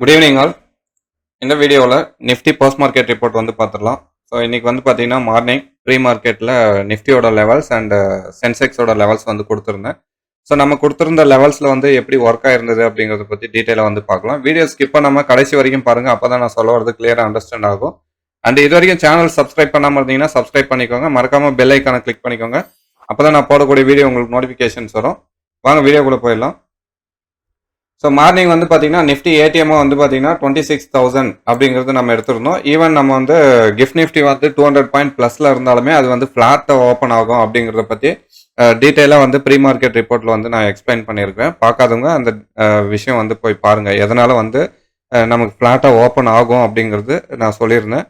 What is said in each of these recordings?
Good evening all இந்த வீடியோவில் Nifty post market report வந்து பார்த்துடலாம். ஸோ இன்னைக்கு வந்து பார்த்தீங்கன்னா மார்னிங் ப்ரீ மார்க்கெட்டில் நிஃப்டியோட லெவல்ஸ் அண்ட் சென்செக்ஸோட லெவல்ஸ் வந்து கொடுத்துருந்தேன். ஸோ நம்ம கொடுத்துருந்த லெவல்ஸில் வந்து எப்படி ஒர்க் ஆயிருந்தது அப்படிங்கிறத பற்றி டீட்டெயிலாக வந்து பார்க்கலாம். வீடியோ ஸ்கிப் பண்ணாமல் கடைசி வரைக்கும் பாருங்கள் அப்போ தான் நான் சொல்ல வரது கிளியராக அண்டர்ஸ்டாண்ட் ஆகும். அண்ட் இது வரைக்கும் சேனல் சப்ஸ்கிரைப் பண்ணாமல் இருந்தீங்கன்னா சப்ஸ்கிரைப் பண்ணிக்கோங்க. மறக்காமல் பெல் ஐக்கானை கிளிக் பண்ணிக்கோங்க. அப்போ தான் நான் போடக்கூடிய வீடியோ உங்களுக்கு நோட்டிஃபிகேஷன்ஸ் வரும். வாங்க வீடியோக்குள்ளே போயிடலாம். ஸோ மார்னிங் வந்து பார்த்தீங்கன்னா நிஃப்டி ஏடிஎம்ஓ வந்து பார்த்தீங்கன்னா டுவெண்ட்டி சிக்ஸ் தௌசண்ட் அப்படிங்கிறது நம்ம எடுத்திருந்தோம். ஈவன் நம்ம வந்து கிஃப்ட் நிஃப்டி வந்து டூ ஹண்ட்ரட் பாயிண்ட் ப்ளஸில் இருந்தாலுமே அது வந்து ஃப்ளாட்டாக ஓப்பன் ஆகும் அப்படிங்கிறத பற்றி டீட்டெயிலாக வந்து ப்ரீ மார்க்கெட் ரிப்போர்ட்டில் வந்து நான் எக்ஸ்பிளைன் பண்ணியிருக்கேன் பார்க்காதவங்க அந்த விஷயம் வந்து போய் பாருங்கள் எதனால் வந்து நமக்கு ஃப்ளாட்டாக ஓப்பன் ஆகும் அப்படிங்கிறது நான் சொல்லியிருந்தேன்.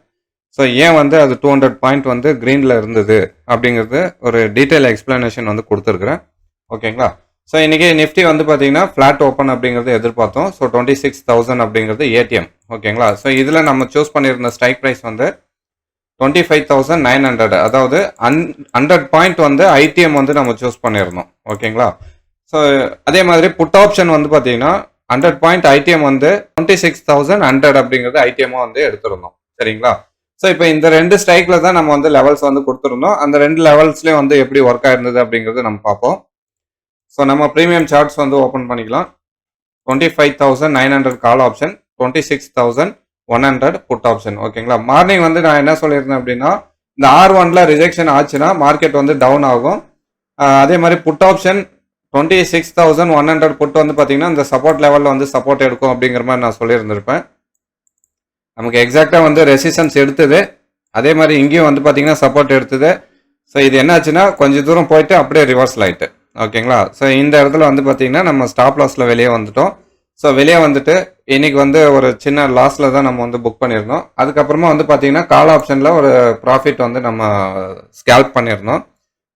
ஸோ ஏன் வந்து அது டூ ஹண்ட்ரட் பாயிண்ட் வந்து க்ரீனில் இருந்தது அப்படிங்கிறது ஒரு டீட்டெயில் எக்ஸ்பிளனேஷன் வந்து கொடுத்துருக்குறேன். ஓகேங்களா ஸோ இன்றைக்கி நிஃப்டி வந்து பார்த்தீங்கன்னா ஃப்ளாட் ஓப்பன் அப்படிங்கிறது எதிர்பார்த்தோம். ஸோ டுவெண்ட்டி சிக்ஸ் தௌசண்ட் அப்படிங்கிறது ஏடிஎம் ஓகேங்களா ஸோ இதில் நம்ம சூஸ் பண்ணியிருந்த ஸ்ட்ரைக் ப்ரைஸ் வந்து twenty five thousand nine hundred அதாவது அன் ஹண்ட்ரட் பாயிண்ட் வந்து ஐடிஎம் வந்து நம்ம சூஸ் பண்ணியிருந்தோம். ஓகேங்களா ஸோ அதே மாதிரி புட் ஆப்ஷன் வந்து பார்த்தீங்கன்னா ஹண்ட்ரட் பாயிண்ட் ஐடிஎம் வந்து டுவெண்ட்டி சிக்ஸ் தௌசண்ட் ஹண்ட்ரட் அப்படிங்கிறது ஐடிஎம்மாக வந்து எடுத்திருந்தோம். சரிங்களா? ஸோ இப்போ இந்த ரெண்டு ஸ்ட்ரைக்கில் தான் நம்ம வந்து லெவல்ஸ் வந்து கொடுத்துருந்தோம். அந்த ரெண்டு லெவல்ஸ்லேயும் வந்து எப்படி ஒர்க் ஆயிருந்தது அப்படிங்கிறது நம்ம பார்ப்போம். ஸோ நம்ம ப்ரீமியம் சார்ட்ஸ் வந்து ஓப்பன் பண்ணிக்கலாம். Twenty five thousand nine hundred call option twenty six thousand one hundred put option ஓகேங்களா மார்னிங் வந்து நான் என்ன சொல்லியிருந்தேன் அப்படின்னா இந்த ஆர் ஒனில் ரிஜெக்ஷன் ஆச்சுன்னா மார்க்கெட் வந்து டவுன் ஆகும். அதே மாதிரி put option twenty six thousand one hundred put வந்து பார்த்தீங்கன்னா இந்த சப்போர்ட் லெவலில் வந்து சப்போர்ட் எடுக்கும் அப்படிங்கிற மாதிரி நான் சொல்லியிருந்திருப்பேன். நமக்கு எக்ஸாக்டாக வந்து ரெசிஸ்டன்ஸ் எடுத்தது. அதே மாதிரி இங்கேயும் வந்து பார்த்தீங்கன்னா சப்போர்ட் எடுத்தது. ஸோ இது என்னாச்சுன்னா கொஞ்சம் தூரம் போயிட்டு அப்படியே ரிவர்சல் ஆகிட்டு ஓகேங்களா? ஸோ இந்த இடத்துல வந்து பார்த்தீங்கன்னா நம்ம ஸ்டாப் லாஸில் வெளியே வந்துட்டோம். ஸோ வெளியே வந்துட்டு இன்றைக்கி வந்து ஒரு சின்ன லாஸில் தான் நம்ம வந்து புக் பண்ணியிருந்தோம். அதுக்கப்புறமா வந்து பார்த்தீங்கன்னா கால் ஆப்ஷனில் ஒரு ப்ராஃபிட் வந்து நம்ம ஸ்கேல்ப் பண்ணியிருந்தோம்.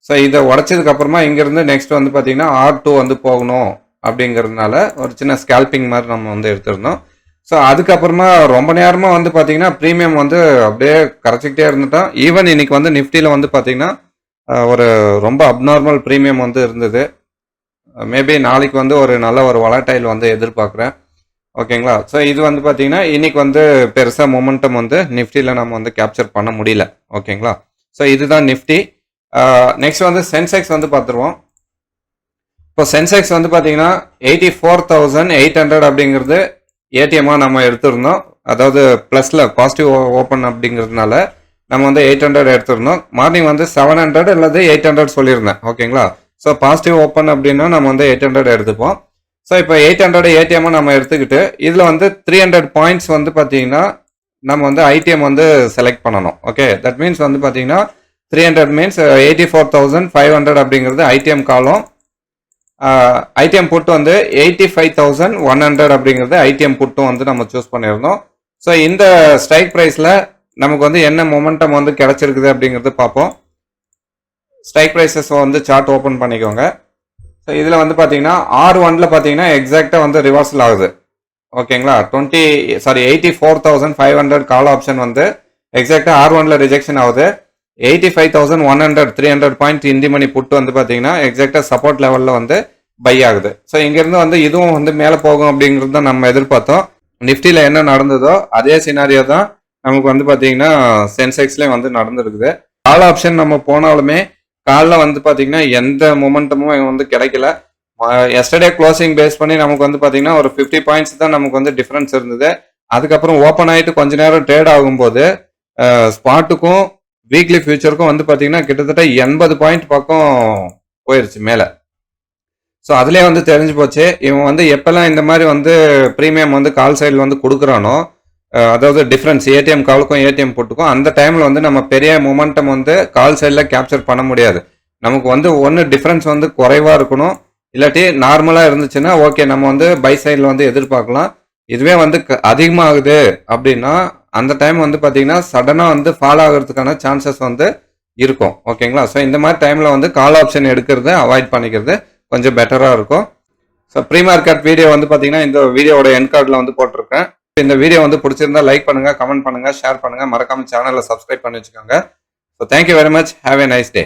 ஸோ இதை உடச்சதுக்கப்புறமா இங்கேருந்து நெக்ஸ்ட் வந்து பார்த்தீங்கன்னா ஆர் டூ வந்து போகணும் அப்படிங்கிறதுனால ஒரு சின்ன ஸ்கேல்பிங் மாதிரி நம்ம வந்து எடுத்திருந்தோம். ஸோ அதுக்கப்புறமா ரொம்ப நேரமாக வந்து பார்த்தீங்கன்னா ப்ரீமியம் வந்து அப்படியே கரைச்சிக்கிட்டே இருந்துட்டோம். ஈவன் இன்னைக்கு வந்து நிஃப்டியில் வந்து பார்த்தீங்கன்னா ஒரு ரொம்ப அப்நார்மல் ப்ரீமியம் வந்து இருந்தது. மேபி நாளைக்கு வந்து ஒரு நல்ல ஒரு வளட்டைல் வந்து எதிர்பார்க்குறேன். ஓகேங்களா? ஸோ இது வந்து பார்த்தீங்கன்னா இன்னைக்கு வந்து பெருசாக மொமெண்டம் வந்து நிஃப்டியில் நம்ம வந்து கேப்சர் பண்ண முடியல. ஓகேங்களா? ஸோ இதுதான் நிஃப்டி. நெக்ஸ்ட் வந்து சென்செக்ஸ் வந்து பார்த்துருவோம் இப்போ சென்செக்ஸ் வந்து பார்த்தீங்கன்னா eighty four thousand eight hundred அப்படிங்கிறது ஏடிஎம்மாக நம்ம எடுத்திருந்தோம். அதாவது ப்ளஸில் பாசிட்டிவ் ஓப்பன் அப்படிங்கிறதுனால நம்ம வந்து எயிட் ஹண்ட்ரட் எடுத்திருந்தோம். மார்னிங் வந்து செவன் ஹண்ட்ரட் அல்லது எயிட் ஹண்ட்ரட் சொல்லியிருந்தேன். ஓகேங்களா ஸோ பாசிட்டிவ் ஓப்பன் அப்படின்னா நம்ம வந்து எயிட் ஹண்ட்ரட் எடுத்துப்போம். ஸோ இப்போ எயிட் ஹண்ட்ரட் ஏடிஎம்மை நம்ம எடுத்துக்கிட்டு இதில் வந்து த்ரீ ஹண்ட்ரட் பாயிண்ட்ஸ் வந்து பார்த்தீங்கன்னா நம்ம வந்து ஐடிஎம் வந்து செலக்ட் பண்ணணும். ஓகே தட் மீன்ஸ் வந்து பார்த்தீங்கன்னா three hundred means eighty four thousand five hundred அப்படிங்கிறது ஐடிஎம் காலம் ஐடிஎம் புட்டு வந்து eighty five thousand one hundred அப்படிங்கிறது ஐடிஎம் புட்டும் வந்து நம்ம சூஸ் பண்ணியிருந்தோம். ஸோ இந்த ஸ்ட்ரைக் ப்ரைஸில் நமக்கு வந்து என்ன மொமெண்டம் வந்து கிடச்சிருக்குது அப்படிங்கிறது பார்ப்போம். ஸ்ட்ரைக் ப்ரைஸஸ் வந்து சார்ட் ஓப்பன் பண்ணிக்கோங்க. ஸோ இதில் வந்து பார்த்தீங்கன்னா ஆர் ஒன்ல பார்த்தீங்கன்னா எக்ஸாக்டாக வந்து ரிவர்சல் ஆகுது. ஓகேங்களா twenty sorry eighty four thousand five hundred call option வந்து எக்ஸாக்டாக ஆர் ஒனில் ரிஜெக்ஷன் ஆகுது eighty five thousand one hundred three hundred point in the money put வந்து பார்த்தீங்கன்னா எக்ஸாக்டாக சப்போர்ட் லெவலில் வந்து பை ஆகுது. ஸோ இங்கேருந்து வந்து இதுவும் வந்து மேலே போகும் அப்படிங்கிறது தான் நம்ம எதிர்பார்த்தோம். நிஃப்டியில் என்ன நடந்ததோ அதே சினாரியோ தான் நமக்கு வந்து பார்த்தீங்கன்னா சென்செக்ஸ்லேயும் வந்து நடந்துருக்குது. கால் ஆப்ஷன் நம்ம போனாலுமே காலைல வந்து பார்த்தீங்கன்னா எந்த மொமெண்டமும் வந்து கிடைக்கல. எஸ்டர்டே க்ளோசிங் பேஸ் பண்ணி நமக்கு வந்து பார்த்தீங்கன்னா ஒரு ஃபிஃப்டி பாயிண்ட்ஸ் தான் நமக்கு வந்து டிஃப்ரென்ஸ் இருந்தது. அதுக்கப்புறம் ஓப்பன் ஆகிட்டு கொஞ்ச நேரம் ட்ரேட் ஆகும்போது ஸ்பாட்டுக்கும் வீக்லி ஃபியூச்சருக்கும் வந்து பார்த்தீங்கன்னா கிட்டத்தட்ட எண்பது பாயிண்ட் பக்கம் போயிருச்சு மேலே. ஸோ அதுலேயே வந்து தெரிஞ்சு போச்சு. இவன் வந்து எப்போல்லாம் இந்த மாதிரி வந்து ப்ரீமியம் வந்து கால் சைடில் வந்து கொடுக்குறானோ அதாவது டிஃப்ரென்ஸ் ஏடிஎம் காலுக்கும் ஏடிஎம் போட்டுக்கும் அந்த டைமில் வந்து நம்ம பெரிய மூமெண்டம் வந்து கால் சைடில் கேப்சர் பண்ண முடியாது. நமக்கு வந்து ஒன்று டிஃப்ரென்ஸ் வந்து குறைவாக இருக்கணும். இல்லாட்டி நார்மலாக இருந்துச்சுன்னா ஓகே நம்ம வந்து பை சைடில் வந்து எதிர்பார்க்கலாம். இதுவே வந்து க- அதிகமாகுது அப்படின்னா அந்த டைம் வந்து பார்த்தீங்கன்னா சடனாக வந்து ஃபாலோ ஆகிறதுக்கான சான்சஸ் வந்து இருக்கும். ஓகேங்களா ஸோ இந்த மாதிரி டைமில் வந்து கால் ஆப்ஷன் எடுக்கிறது அவாய்ட் பண்ணிக்கிறது கொஞ்சம் பெட்டராக இருக்கும். ஸோ ப்ரீ மார்க்கெட் வீடியோ வந்து பார்த்தீங்கன்னா இந்த வீடியோவோட என் கார்டில் வந்து போட்டிருக்கேன். இந்த வீடியோ வந்து பிடிச்சிருந்தா லைக் பண்ணுங்க கமெண்ட் பண்ணுங்க ஷேர் பண்ணுங்க. மறக்காம சேனலை சப்ஸ்கிரைப் பண்ணி வச்சுக்கோங்க. So thank you very much have a nice day